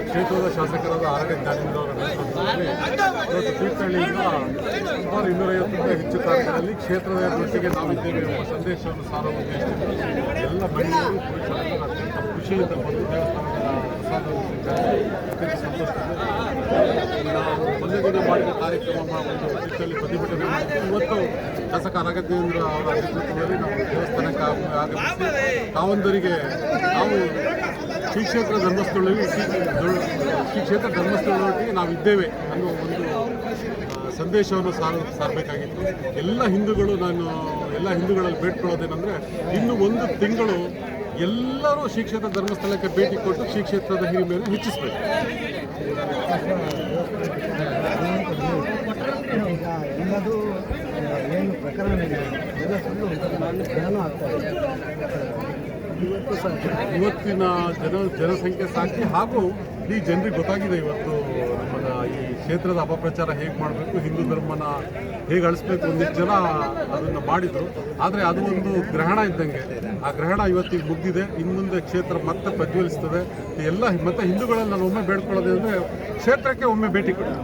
ಕ್ಷೇತ್ರದ ಶಾಸಕರಾದ ಆರೋಗ್ಯ ಜ್ಞಾನಿಂದ ಅವರ ತೀರ್ಥಹಳ್ಳಿಯಿಂದ ಸುಮಾರು ಇನ್ನೂರೈವತ್ತಕ್ಕೂ ಹೆಚ್ಚು ತಾರೀಕಿನಲ್ಲಿ ಕ್ಷೇತ್ರದ ದೃಷ್ಟಿಗೆ ನಾವಿದ್ದೇವೆ ಎಂಬ ಸಂದೇಶವನ್ನು ಸಾರುವ ಉದ್ದೇಶದಿಂದ ಎಲ್ಲ ಮಹಿಳೆಯರು, ಪುರುಷರು ಅತ್ಯಂತ ಖುಷಿಯಿಂದ ಬಂದು ಪ್ರಸಾದವನ್ನು ಸ್ವೀಕರಿಸಿ ಅತ್ಯಂತ ಸಂತೋಷದಿಂದ ದಿನ ಮಾಡಿದ ಕಾರ್ಯಕ್ರಮ ಒಂದು ರೀತಿಯಲ್ಲಿ ಪ್ರತಿಭಟನೆ ಇವತ್ತು ಶಾಸಕ ಆರೋಗ್ಯೇಂದ್ರ ಅವರ ನೇತೃತ್ವದಲ್ಲಿ ನಾವು ದೇವಸ್ಥಾನಕ್ಕೆ ಆಗ- ಆಗಮಿಸಿ ತಾವೊಂದರಿಗೆ ನಾವು ಶ್ರೀ ಕ್ಷೇತ್ರ ಧರ್ಮಸ್ಥಳದಲ್ಲಿ ಶ್ರೀ ಕ್ಷೇತ್ರ ಧರ್ಮಸ್ಥಳದೊಟ್ಟಿಗೆ ನಾವಿದ್ದೇವೆ ಅನ್ನೋ ಒಂದು ಸಂದೇಶವನ್ನು ಸಾರ ಸಾರಬೇಕಾಗಿತ್ತು. ಎಲ್ಲ ಹಿಂದೂಗಳು ನಾನು ಎಲ್ಲ ಹಿಂದೂಗಳಲ್ಲಿ ಬೇಡ್ಕೊಳ್ಳೋದೇನೆಂದರೆ ಇನ್ನು ಒಂದು ತಿಂಗಳು ಎಲ್ಲರೂ ಶ್ರೀ ಕ್ಷೇತ್ರ ಧರ್ಮಸ್ಥಳಕ್ಕೆ ಭೇಟಿ ಕೊಟ್ಟು ಶ್ರೀ ಕ್ಷೇತ್ರದ ಹಿರಿಮೆಯನ್ನು ಹೆಚ್ಚಿಸಬೇಕು. ಎಲ್ಲದು ಏನು ಪ್ರಕರಣ ಎಲ್ಲ ಸುಳ್ಳು ಜ್ಞಾನ ಆಗ್ತಾ ಇದೆ ಇವತ್ತು ಇವತ್ತಿನ ಜನ ಜನಸಂಖ್ಯೆ ಸಾಕ್ಷಿ ಹಾಗೂ ಈ ಜನರಿಗೆ ಗೊತ್ತಾಗಿದೆ ಇವತ್ತು ಕ್ಷೇತ್ರದ ಅಪಪ್ರಚಾರ ಹೇಗೆ ಮಾಡಬೇಕು, ಹಿಂದೂ ಧರ್ಮನ ಹೇಗೆ ಅಳಿಸ್ಬೇಕು ಒಂದಿಷ್ಟು ಜನ ಅದನ್ನು ಮಾಡಿದರು. ಆದರೆ ಅದು ಒಂದು ಗ್ರಹಣ ಇದ್ದಂಗೆ. ಆ ಗ್ರಹಣ ಇವತ್ತಿಗೆ ಮುಗ್ದಿದೆ. ಇನ್ನು ಮುಂದೆ ಕ್ಷೇತ್ರ ಮತ್ತೆ ಪ್ರಜ್ವಲಿಸ್ತದೆ. ಎಲ್ಲ ಮತ್ತೆ ಹಿಂದೂಗಳಲ್ಲಿ ನಾನು ಒಮ್ಮೆ ಬೇಡ್ಕೊಳ್ಳೋದು ಅಂದರೆ ಕ್ಷೇತ್ರಕ್ಕೆ ಒಮ್ಮೆ ಭೇಟಿ ಕೊಡಿ.